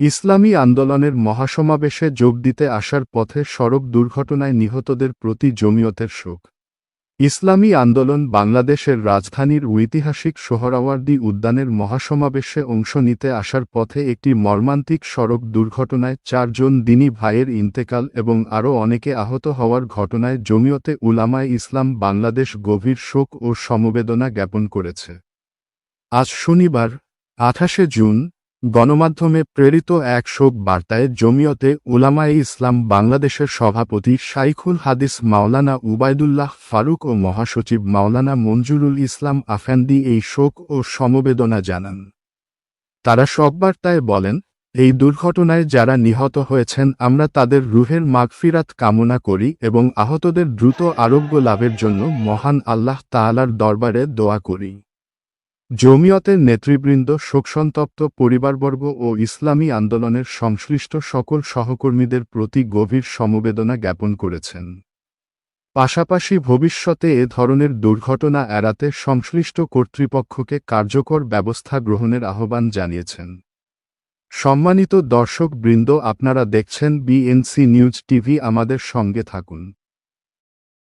ইসলামী আন্দোলনের মহাসমাবেশে যোগ দিতে আসার পথে সড়ক দুর্ঘটনায় নিহতদের প্রতি জমিয়তের শোক। ইসলামী আন্দোলন বাংলাদেশের রাজধানীর ঐতিহাসিক সোহরাওয়ার্দী উদ্যানের মহাসমাবেশে অংশ নিতে আসার পথে একটি মর্মান্তিক সড়ক দুর্ঘটনায় চারজন দিনী ভাইয়ের ইন্তেকাল এবং আরও অনেকে আহত হওয়ার ঘটনায় জমিয়তে উলামায় ইসলাম বাংলাদেশ গভীর শোক ও সমবেদনা জ্ঞাপন করেছে। আজ শনিবার, আঠাশে জুন গণমাধ্যমে প্রেরিত এক শোক বার্তায় জমিয়তে উলামায়ে ইসলাম বাংলাদেশের সভাপতি শাইখুল হাদিস, মাওলানা উবায়দুল্লাহ ফারুক ও মহাসচিব মাওলানা মঞ্জুরুল ইসলাম আফেন্দি এই শোক ও সমবেদনা জানান। তারা শোক বার্তায় বলেন, এই দুর্ঘটনায় যারা নিহত হয়েছেন, আমরা তাদের রুহের মাগফিরাত কামনা করি এবং আহতদের দ্রুত আরোগ্য লাভের জন্য মহান আল্লাহ তাআলার দরবারে দোয়া করি। জমিয়তের নেতৃবৃন্দ শোকসন্তপ্ত পরিবারবর্গ ও ইসলামী আন্দোলনের সংশ্লিষ্ট সকল সহকর্মীদের প্রতি গভীর সমবেদনা জ্ঞাপন করেছেন। পাশাপাশি ভবিষ্যতে এ ধরনের দুর্ঘটনা এড়াতে সংশ্লিষ্ট কর্তৃপক্ষকে কার্যকর ব্যবস্থা গ্রহণের আহ্বান জানিয়েছেন। সম্মানিত দর্শকবৃন্দ, আপনারা দেখছেন বিএনসি নিউজ টিভি, আমাদের সঙ্গে থাকুন।